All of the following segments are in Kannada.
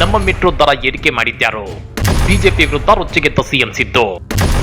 ನಮ್ಮ ಮೆಟ್ರೋ ದರ ಏರಿಕೆ ಮಾಡಿದ್ದಾರೋ ಬಿಜೆಪಿ ವಿರುದ್ಧ ರೊಚ್ಚಿಗೆದ್ದ ಸಿಎಂ ಸಿದ್ದು.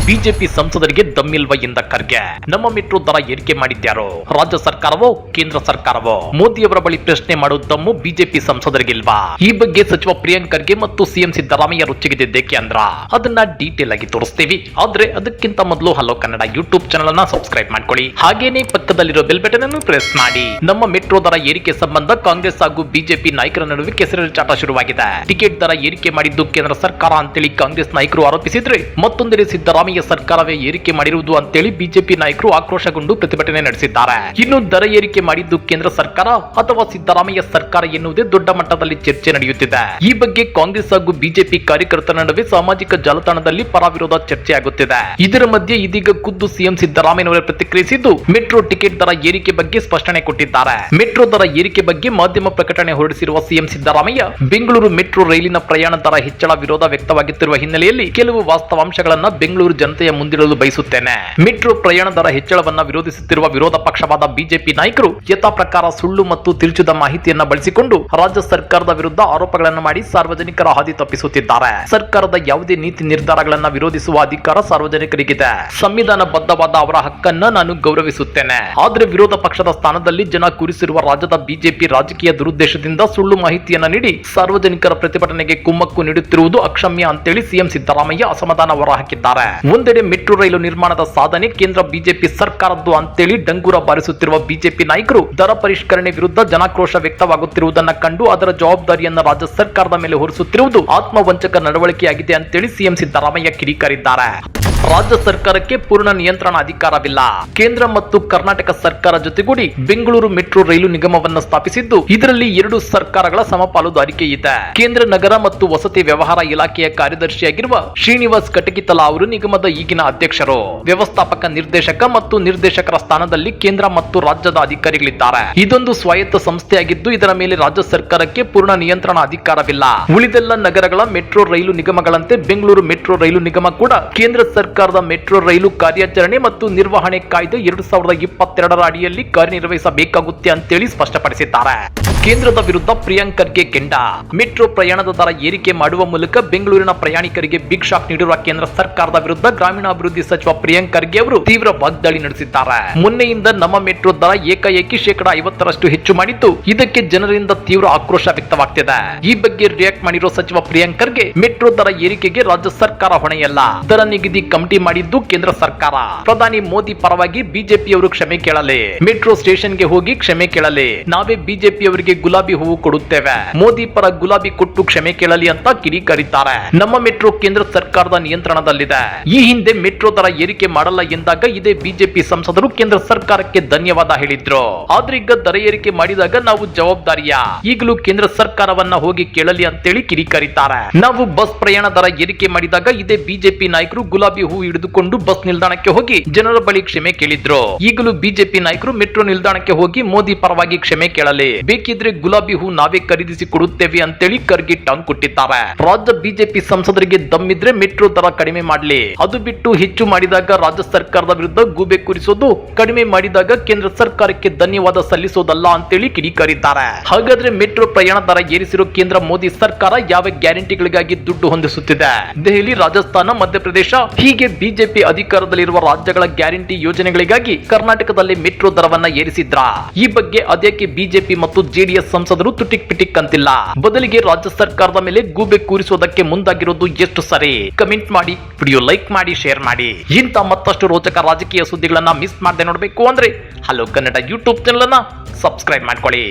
ಬಿಜೆಪಿ ಸಂಸದರಿಗೆ ದಮ್ಮಿಲ್ವ ಎಂದ ಖರ್ಗೆ. ನಮ್ಮ ಮೆಟ್ರೋ ದರ ಏರಿಕೆ ಮಾಡಿದ್ಯಾರೋ? ರಾಜ್ಯ ಸರ್ಕಾರವೋ, ಕೇಂದ್ರ ಸರ್ಕಾರವೋ? ಮೋದಿಯವರ ಬಳಿ ಪ್ರಶ್ನೆ ಮಾಡೋ ದಮ್ಮು ಬಿಜೆಪಿ ಸಂಸದರಿಗಿಲ್ವಾ? ಈ ಬಗ್ಗೆ ಸಚಿವ ಪ್ರಿಯಾಂಕ್ ಖರ್ಗೆ ಮತ್ತು ಸಿಎಂ ಸಿದ್ದರಾಮಯ್ಯ ರುಚಿಗಿದ್ದೇಕೆ ಅಂದ್ರ? ಅದನ್ನ ಡೀಟೇಲ್ ಆಗಿ ತೋರಿಸ್ತೀವಿ. ಆದ್ರೆ ಅದಕ್ಕಿಂತ ಮೊದಲು ಹಲೋ ಕನ್ನಡ ಯೂಟ್ಯೂಬ್ ಚಾನಲ್ ಅನ್ನ ಸಬ್ಸ್ಕ್ರೈಬ್ ಮಾಡ್ಕೊಳ್ಳಿ. ಹಾಗೇನೆ ಪಕ್ಕದಲ್ಲಿರೋ ಬೆಲ್ ಬಟನ್ ಅನ್ನು ಪ್ರೆಸ್ ಮಾಡಿ. ನಮ್ಮ ಮೆಟ್ರೋ ದರ ಏರಿಕೆ ಸಂಬಂಧ ಕಾಂಗ್ರೆಸ್ ಹಾಗೂ ಬಿಜೆಪಿ ನಾಯಕರ ನಡುವೆ ಕೆಸರೆರಚಾಟ ಶುರುವಾಗಿದೆ. ಟಿಕೆಟ್ ದರ ಏರಿಕೆ ಮಾಡಿದ್ದು ಕೇಂದ್ರ ಸರ್ಕಾರ ಅಂತೇಳಿ ಕಾಂಗ್ರೆಸ್ ನಾಯಕರು ಆರೋಪಿಸಿದ್ರೆ ಮತ್ತೊಂದೆಡೆ ಸಿದ್ದರಾಮಯ್ಯ ಸರ್ಕಾರವೇ ಏರಿಕೆ ಮಾಡಿರುವುದು ಅಂತೇಳಿ ಬಿಜೆಪಿ ನಾಯಕರು ಆಕ್ರೋಶಗೊಂಡು ಪ್ರತಿಭಟನೆ ನಡೆಸಿದ್ದಾರೆ. ಇನ್ನು ದರ ಏರಿಕೆ ಮಾಡಿದ್ದು ಕೇಂದ್ರ ಸರ್ಕಾರ ಅಥವಾ ಸಿದ್ದರಾಮಯ್ಯ ಸರ್ಕಾರ ಎನ್ನುವುದೇ ದೊಡ್ಡ ಮಟ್ಟದಲ್ಲಿ ಚರ್ಚೆ ನಡೆಯುತ್ತಿದೆ. ಈ ಬಗ್ಗೆ ಕಾಂಗ್ರೆಸ್ ಹಾಗೂ ಬಿಜೆಪಿ ಕಾರ್ಯಕರ್ತರ ನಡುವೆ ಸಾಮಾಜಿಕ ಜಾಲತಾಣದಲ್ಲಿ ಪರವಿರೋಧ ಚರ್ಚೆ ಆಗುತ್ತಿದೆ ಇದರ ಮಧ್ಯೆ ಇದೀಗ ಖುದ್ದು ಸಿಎಂ ಸಿದ್ದರಾಮಯ್ಯನವರೇ ಪ್ರತಿಕ್ರಿಯಿಸಿದ್ದು, ಮೆಟ್ರೋ ಟಿಕೆಟ್ ದರ ಏರಿಕೆ ಬಗ್ಗೆ ಸ್ಪಷ್ಟನೆ ಕೊಟ್ಟಿದ್ದಾರೆ. ಮೆಟ್ರೋ ದರ ಏರಿಕೆ ಬಗ್ಗೆ ಮಾಧ್ಯಮ ಪ್ರಕಟಣೆ ಹೊರಡಿಸಿರುವ ಸಿಎಂ ಸಿದ್ದರಾಮಯ್ಯ, ಬೆಂಗಳೂರು ಮೆಟ್ರೋ ರೈಲಿನ ಪ್ರಯಾಣ ದರ ಹೆಚ್ಚಳ ವಿರೋಧ ವ್ಯಕ್ತವಾಗುತ್ತಿರುವ ಹಿನ್ನೆಲೆಯಲ್ಲಿ ಕೆಲವು ವಾಸ್ತವಾಂಶಗಳನ್ನ ಬೆಂಗಳೂರು ಜನತೆಯ ಮುಂದಿಡಲು ಬಯಸುತ್ತೇನೆ. ಮೆಟ್ರೋ ಪ್ರಯಾಣ ದರ ಹೆಚ್ಚಳವನ್ನ ವಿರೋಧಿಸುತ್ತಿರುವ ವಿರೋಧ ಪಕ್ಷವಾದ ಬಿಜೆಪಿ ನಾಯಕರು ಯಥಾ ಪ್ರಕಾರ ಸುಳ್ಳು ಮತ್ತು ತಿರುಚಿದ ಮಾಹಿತಿಯನ್ನ ಬಳಸಿಕೊಂಡು ರಾಜ್ಯ ಸರ್ಕಾರದ ವಿರುದ್ಧ ಆರೋಪಗಳನ್ನು ಮಾಡಿ ಸಾರ್ವಜನಿಕರ ಹಾದಿ ತಪ್ಪಿಸುತ್ತಿದ್ದಾರೆ. ಸರ್ಕಾರದ ಯಾವುದೇ ನೀತಿ ನಿರ್ಧಾರಗಳನ್ನ ವಿರೋಧಿಸುವ ಅಧಿಕಾರ ಸಾರ್ವಜನಿಕರಿಗಿದೆ. ಸಂವಿಧಾನ ಬದ್ಧವಾದ ಅವರ ಹಕ್ಕನ್ನ ನಾನು ಗೌರವಿಸುತ್ತೇನೆ. ಆದ್ರೆ ವಿರೋಧ ಪಕ್ಷದ ಸ್ಥಾನದಲ್ಲಿ ಜನ ಕೂರಿಸಿರುವ ರಾಜ್ಯದ ಬಿಜೆಪಿ ರಾಜಕೀಯ ದುರುದ್ದೇಶದಿಂದ ಸುಳ್ಳು ಮಾಹಿತಿಯನ್ನ ನೀಡಿ ಸಾರ್ವಜನಿಕರ ಪ್ರತಿಭಟನೆಗೆ ಕುಮ್ಮಕ್ಕು ನೀಡುತ್ತಿರುವುದು ಅಕ್ಷಮ್ಯ ಅಂತೇಳಿ ಸಿಎಂ ಸಿದ್ದರಾಮಯ್ಯ ಅಸಮಾಧಾನ ಹೊರಹಾಕಿದ್ದಾರೆ ಒಂದೆಡೆ ಮೆಟ್ರೋ ರೈಲು ನಿರ್ಮಾಣದ ಸಾಧನೆ ಕೇಂದ್ರ ಬಿಜೆಪಿ ಸರ್ಕಾರದ್ದು ಅಂತೇಳಿ ಡಂಗೂರ ಬಾರಿಸುತ್ತಿರುವ ಬಿಜೆಪಿ ನಾಯಕರು ದರ ಪರಿಷ್ಕರಣೆ ವಿರುದ್ಧ ಜನಾಕ್ರೋಶ ವ್ಯಕ್ತವಾಗುತ್ತಿರುವುದನ್ನ ಕಂಡು ಅದರ ಜವಾಬ್ದಾರಿಯನ್ನ ರಾಜ್ಯ ಸರ್ಕಾರದ ಮೇಲೆ ಹೊರಿಸುತ್ತಿರುವುದು ಆತ್ಮವಂಚಕ ನಡವಳಿಕೆಯಾಗಿದೆ ಅಂತೇಳಿ ಸಿಎಂ ಸಿದ್ದರಾಮಯ್ಯ ಕಿಡಿಕಾರಿದ್ದಾರೆ. ರಾಜ್ಯ ಸರ್ಕಾರಕ್ಕೆ ಪೂರ್ಣ ನಿಯಂತ್ರಣ ಅಧಿಕಾರವಿಲ್ಲ. ಕೇಂದ್ರ ಮತ್ತು ಕರ್ನಾಟಕ ಸರ್ಕಾರ ಜೊತೆಗೂಡಿ ಬೆಂಗಳೂರು ಮೆಟ್ರೋ ರೈಲು ನಿಗಮವನ್ನು ಸ್ಥಾಪಿಸಿದ್ದು, ಇದರಲ್ಲಿ ಎರಡು ಸರ್ಕಾರಗಳ ಸಮಪಾಲುದಾರಿಕೆ ಇದೆ. ಕೇಂದ್ರ ನಗರ ಮತ್ತು ವಸತಿ ವ್ಯವಹಾರ ಇಲಾಖೆಯ ಕಾರ್ಯದರ್ಶಿಯಾಗಿರುವ ಶ್ರೀನಿವಾಸ್ ಕಟಕಿತಲ ಅವರು ನಿಗಮದ ಈಗಿನ ಅಧ್ಯಕ್ಷರು. ವ್ಯವಸ್ಥಾಪಕ ನಿರ್ದೇಶಕ ಮತ್ತು ನಿರ್ದೇಶಕರ ಸ್ಥಾನದಲ್ಲಿ ಕೇಂದ್ರ ಮತ್ತು ರಾಜ್ಯದ ಅಧಿಕಾರಿಗಳಿದ್ದಾರೆ. ಇದೊಂದು ಸ್ವಾಯತ್ತ ಸಂಸ್ಥೆಯಾಗಿದ್ದು, ಇದರ ಮೇಲೆ ರಾಜ್ಯ ಸರ್ಕಾರಕ್ಕೆ ಪೂರ್ಣ ನಿಯಂತ್ರಣ ಅಧಿಕಾರವಿಲ್ಲ. ಉಳಿದೆಲ್ಲ ನಗರಗಳ ಮೆಟ್ರೋ ರೈಲು ನಿಗಮಗಳಂತೆ ಬೆಂಗಳೂರು ಮೆಟ್ರೋ ರೈಲು ನಿಗಮ ಕೂಡ ಕೇಂದ್ರ ಸರ್ಕಾರದ ಮೆಟ್ರೋ ರೈಲು ಕಾರ್ಯಾಚರಣೆ ಮತ್ತು ನಿರ್ವಹಣೆ ಕಾಯ್ದೆ ಎರಡು ಸಾವಿರದ ಇಪ್ಪತ್ತೆರಡರ ಅಡಿಯಲ್ಲಿ ಕಾರ್ಯನಿರ್ವಹಿಸಬೇಕಾಗುತ್ತೆ ಅಂತೇಳಿ ಸ್ಪಷ್ಟಪಡಿಸಿದ್ದಾರೆ. ಕೇಂದ್ರದ ವಿರುದ್ಧ ಪ್ರಿಯಾಂಕರ್ಗೆ ಕೆಂಡ. ಮೆಟ್ರೋ ಪ್ರಯಾಣದ ದರ ಏರಿಕೆ ಮಾಡುವ ಮೂಲಕ ಬೆಂಗಳೂರಿನ ಪ್ರಯಾಣಿಕರಿಗೆ ಬಿಗ್ ಶಾಕ್ ನೀಡಿರುವ ಕೇಂದ್ರ ಸರ್ಕಾರದ ವಿರುದ್ಧ ಗ್ರಾಮೀಣಾಭಿವೃದ್ಧಿ ಸಚಿವ ಪ್ರಿಯಾಂಕರ್ಗೆ ಅವರು ತೀವ್ರ ವಾಗ್ದಾಳಿ ನಡೆಸಿದ್ದಾರೆ. ಮೊನ್ನೆಯಿಂದ ನಮ್ಮ ಮೆಟ್ರೋ ದರ ಏಕಾಏಕಿ ಶೇಕಡ ಐವತ್ತರಷ್ಟು ಹೆಚ್ಚು ಮಾಡಿದ್ದು, ಇದಕ್ಕೆ ಜನರಿಂದ ತೀವ್ರ ಆಕ್ರೋಶ ವ್ಯಕ್ತವಾಗ್ತಿದೆ. ಈ ಬಗ್ಗೆ ರಿಯಾಕ್ಟ್ ಮಾಡಿರೋ ಸಚಿವ ಪ್ರಿಯಾಂಕರ್ಗೆ ಮೆಟ್ರೋ ದರ ಏರಿಕೆಗೆ ರಾಜ್ಯ ಸರ್ಕಾರ ಹೊಣೆಯಲ್ಲ. ದರ ನಿಗದಿ ಕಮಿಟಿ ಮಾಡಿದ್ದು ಕೇಂದ್ರ ಸರ್ಕಾರ. ಪ್ರಧಾನಿ ಮೋದಿ ಪರವಾಗಿ ಬಿಜೆಪಿಯವರು ಕ್ಷಮೆ ಕೇಳಲಿ. ಮೆಟ್ರೋ ಸ್ಟೇಷನ್ಗೆ ಹೋಗಿ ಕ್ಷಮೆ ಕೇಳಲಿ. ನಾವೇ ಬಿಜೆಪಿಯವರಿಗೆ ಗುಲಾಬಿ ಹೂವು ಕೊಡುತ್ತೇವೆ. ಮೋದಿ ಪರ ಗುಲಾಬಿ ಕೊಟ್ಟು ಕ್ಷಮೆ ಕೇಳಲಿ ಅಂತ ಕಿಡಿಕಾರಿದ್ದಾರೆ. ನಮ್ಮ ಮೆಟ್ರೋ ಕೇಂದ್ರ ಸರ್ಕಾರದ ನಿಯಂತ್ರಣದಲ್ಲಿದೆ. ಈ ಹಿಂದೆ ಮೆಟ್ರೋ ದರ ಏರಿಕೆ ಮಾಡಲ್ಲ ಎಂದಾಗ ಇದೇ ಬಿಜೆಪಿ ಸಂಸದರು ಕೇಂದ್ರ ಸರ್ಕಾರಕ್ಕೆ ಧನ್ಯವಾದ ಹೇಳಿದ್ರು. ಆದ್ರೆ ಈಗ ದರ ಏರಿಕೆ ಮಾಡಿದಾಗ ನಾವು ಜವಾಬ್ದಾರಿಯ? ಈಗಲೂ ಕೇಂದ್ರ ಸರ್ಕಾರವನ್ನ ಹೋಗಿ ಕೇಳಲಿ ಅಂತೇಳಿ ಕಿಡಿಕಾರಿದ್ದಾರೆ. ನಾವು ಬಸ್ ಪ್ರಯಾಣ ದರ ಏರಿಕೆ ಮಾಡಿದಾಗ ಇದೇ ಬಿಜೆಪಿ ನಾಯಕರು ಗುಲಾಬಿ ಹೂ ಹಿಡಿದುಕೊಂಡು ಬಸ್ ನಿಲ್ದಾಣಕ್ಕೆ ಹೋಗಿ ಜನರ ಬಳಿ ಕ್ಷಮೆ ಕೇಳಿದ್ರು. ಈಗಲೂ ಬಿಜೆಪಿ ನಾಯಕರು ಮೆಟ್ರೋ ನಿಲ್ದಾಣಕ್ಕೆ ಹೋಗಿ ಮೋದಿ ಪರವಾಗಿ ಕ್ಷಮೆ ಕೇಳಲಿ. ಬೇಕಿದ್ರೆ ಗುಲಾಬಿ ಹೂ ನಾವೇ ಖರೀದಿಸಿ ಕೊಡುತ್ತೇವೆ ಅಂತೇಳಿ ಖರ್ಗೆ ಟಾಂಗ್ ಕೊಟ್ಟಿದ್ದಾರೆ ರಾಜ್ಯ ಬಿಜೆಪಿ ಸಂಸದರಿಗೆ ದಮ್ಮಿದ್ರೆ ಮೆಟ್ರೋ ದರ ಕಡಿಮೆ ಮಾಡಲಿ. ಅದು ಬಿಟ್ಟು ಹೆಚ್ಚು ಮಾಡಿದಾಗ ರಾಜ್ಯ ಸರ್ಕಾರದ ವಿರುದ್ಧ ಗೂಬೆ ಕೂರಿಸೋದು, ಕಡಿಮೆ ಮಾಡಿದಾಗ ಕೇಂದ್ರ ಸರ್ಕಾರಕ್ಕೆ ಧನ್ಯವಾದ ಸಲ್ಲಿಸೋದಲ್ಲ ಅಂತೇಳಿ ಕಿಡಿಕಾರಿದ್ದಾರೆ. ಹಾಗಾದ್ರೆ ಮೆಟ್ರೋ ಪ್ರಯಾಣ ದರ ಏರಿಸಿರೋ ಕೇಂದ್ರ ಮೋದಿ ಸರ್ಕಾರ ಯಾವ ಗ್ಯಾರಂಟಿಗಳಿಗಾಗಿ ದುಡ್ಡು ಹೊಂದಿಸುತ್ತಿದೆ? ದೆಹಲಿ, ರಾಜಸ್ಥಾನ, ಮಧ್ಯಪ್ರದೇಶ, ಹೀಗೆ ಬಿಜೆಪಿ ಅಧಿಕಾರದಲ್ಲಿರುವ ರಾಜ್ಯಗಳ ಗ್ಯಾರಂಟಿ ಯೋಜನೆಗಳಿಗಾಗಿ ಕರ್ನಾಟಕದಲ್ಲಿ ಮೆಟ್ರೋ ದರವನ್ನ ಏರಿಸಿದ್ರ? ಈ ಬಗ್ಗೆ ಅದಕ್ಕೆ ಬಿಜೆಪಿ ಮತ್ತು ಜೆಡಿಎಸ್ ಸಂಸದರು ತುಟಿಕ್ ಪಿಟಿಕ್ ಅಂತಿಲ್ಲ. ಬದಲಿಗೆ ರಾಜ್ಯ ಸರ್ಕಾರದ ಮೇಲೆ ಗೂಬೆ ಕೂರಿಸುವುದಕ್ಕೆ ಮುಂದಾಗಿರೋದು ಎಷ್ಟು ಸರಿ? ಕಮೆಂಟ್ ಮಾಡಿ, ವಿಡಿಯೋ ಲೈಕ್ ಮಾಡಿ, ಶೇರ್ ಮಾಡಿ. ಇಂಥ ಮತ್ತಷ್ಟು ರೋಚಕ ರಾಜಕೀಯ ಸುದ್ದಿಗಳನ್ನ ಮಿಸ್ ಮಾಡದೆ ನೋಡಬೇಕು ಅಂದ್ರೆ, ಹಲೋ ಕನ್ನಡ ಯೂಟ್ಯೂಬ್ ಚಾನಲ್ ಅನ್ನ ಸಬ್ಸ್ಕ್ರೈಬ್ ಮಾಡ್ಕೊಳ್ಳಿ.